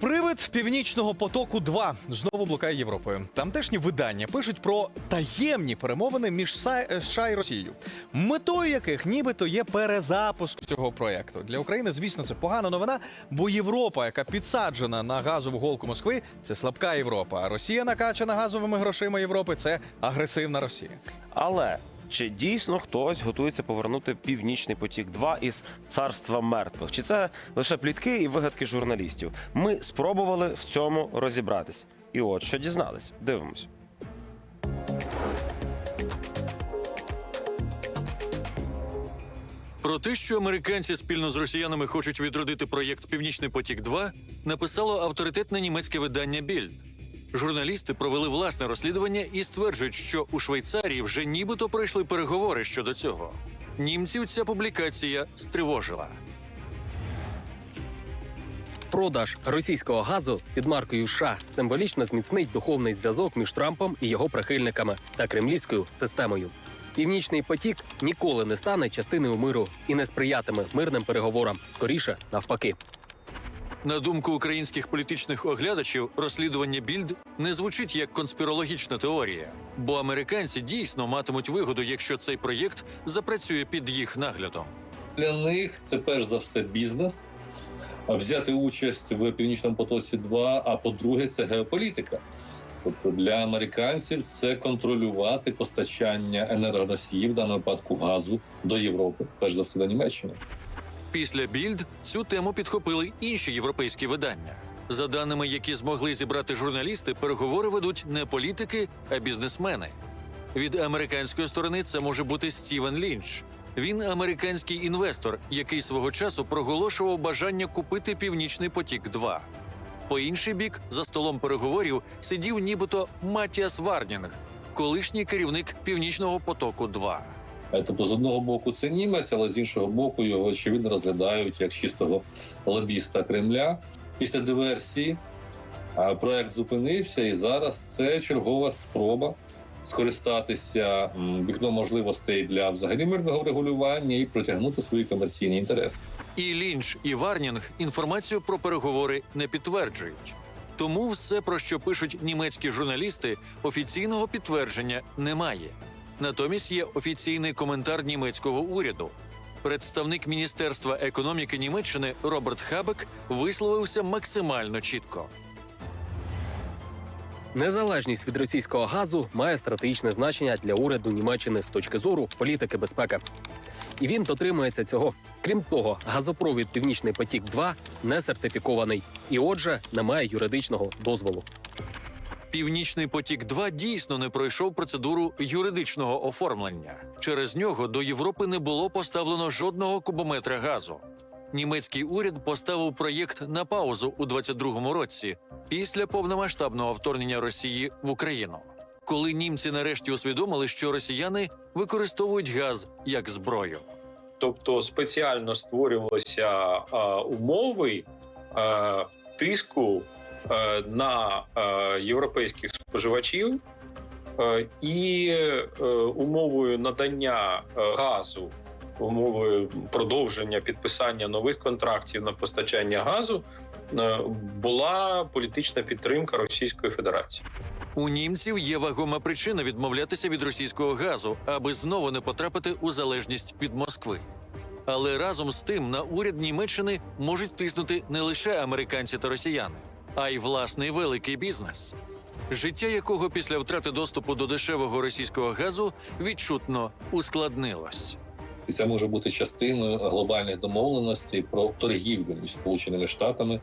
Привид північного потоку 2 знову блукає Європою. Тамтешні видання пишуть про таємні перемовини між Са- США і Росією, метою яких нібито є перезапуск цього проєкту. Для України, звісно, це погана новина, бо Європа, яка підсаджена на газову голку Москви, це слабка Європа. А Росія накачана газовими грошима Європи. Це агресивна Росія. Але чи дійсно хтось готується повернути північний потік 2 із царства мертвих? Чи це лише плітки і вигадки журналістів? Ми спробували в цьому розібратись. І от що дізнались. Дивимось. Про те, що американці спільно з росіянами хочуть відродити проєкт Північний потік 2 написало авторитетне німецьке видання Більд. Журналісти провели власне розслідування і стверджують, що у Швейцарії вже нібито пройшли переговори щодо цього. Німців ця публікація стривожила. Продаж російського газу під маркою США символічно зміцнить духовний зв'язок між Трампом і його прихильниками та кремлівською системою. Північний потік ніколи не стане частиною миру і не сприятиме мирним переговорам. Скоріше навпаки. На думку українських політичних оглядачів, розслідування Більд не звучить як конспірологічна теорія, бо американці дійсно матимуть вигоду, якщо цей проєкт запрацює під їх наглядом. Для них це перш за все бізнес. Взяти участь в північному потоці 2 а по-друге, це геополітика. Тобто для американців це контролювати постачання енергоносіїв, в даному випадку газу до Європи, перш за все до Німеччини. Після Більд цю тему підхопили інші європейські видання. За даними, які змогли зібрати журналісти, переговори ведуть не політики, а бізнесмени. Від американської сторони це може бути Стівен Лінч. Він американський інвестор, який свого часу проголошував бажання купити Північний потік 2 По інший бік, за столом переговорів сидів нібито Матіас Варнінг, колишній керівник Північного потоку 2 Е, Тобто, з одного боку, це німець, але з іншого боку, його очевидно розглядають як чистого лобіста Кремля. Після диверсії проект зупинився, і зараз це чергова спроба скористатися вікном можливостей для взагалі мирного врегулювання і протягнути свої комерційні інтереси. І Лінч, і Варнінг інформацію про переговори не підтверджують. Тому все, про що пишуть німецькі журналісти, офіційного підтвердження немає. Натомість є офіційний коментар німецького уряду. Представник Міністерства економіки Німеччини Роберт Хабек висловився максимально чітко. Незалежність від російського газу має стратегічне значення для уряду Німеччини з точки зору політики безпеки. І він дотримується цього. Крім того, газопровід Північний потік 2 не сертифікований і, отже, не має юридичного дозволу. Північний потік 2 дійсно не пройшов процедуру юридичного оформлення. Через нього до Європи не було поставлено жодного кубометра газу. Німецький уряд поставив проєкт на паузу у 22-му році після повномасштабного вторгнення Росії в Україну. Коли німці нарешті усвідомили, що росіяни використовують газ як зброю. тобто спеціально створювалися а, умови а, тиску на європейських споживачів, і е, умовою надання е, газу, умовою продовження підписання нових контрактів на постачання газу е, була політична підтримка Російської Федерації. У німців є вагома причина відмовлятися від російського газу, аби знову не потрапити у залежність від Москви. Але разом з тим на уряд Німеччини можуть тиснути не лише американці та росіяни, а й власний великий бізнес, життя якого після втрати доступу до дешевого російського газу відчутно ускладнилось. І це може бути частиною глобальних домовленостей про торгівлю між Сполученими Штатами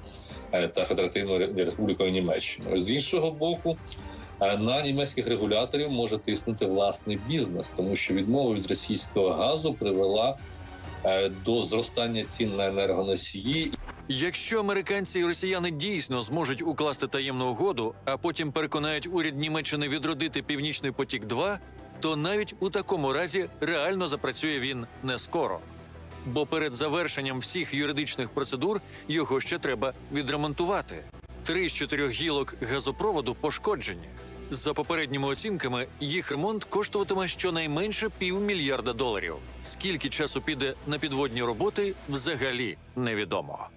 е, та Федеративною Республікою Німеччиною. З іншого боку, е, на німецьких регуляторів може тиснути власний бізнес, тому що відмова від російського газу привела е, до зростання цін на енергоносії Якщо американці і росіяни дійсно зможуть укласти таємну угоду, а потім переконають уряд Німеччини відродити Північний потік 2 то навіть у такому разі реально запрацює він не скоро. Бо перед завершенням всіх юридичних процедур його ще треба відремонтувати. Три з чотирьох гілок газопроводу пошкоджені. За попередніми оцінками, їх ремонт коштуватиме щонайменше півмільярда доларів. Скільки часу піде на підводні роботи, взагалі невідомо.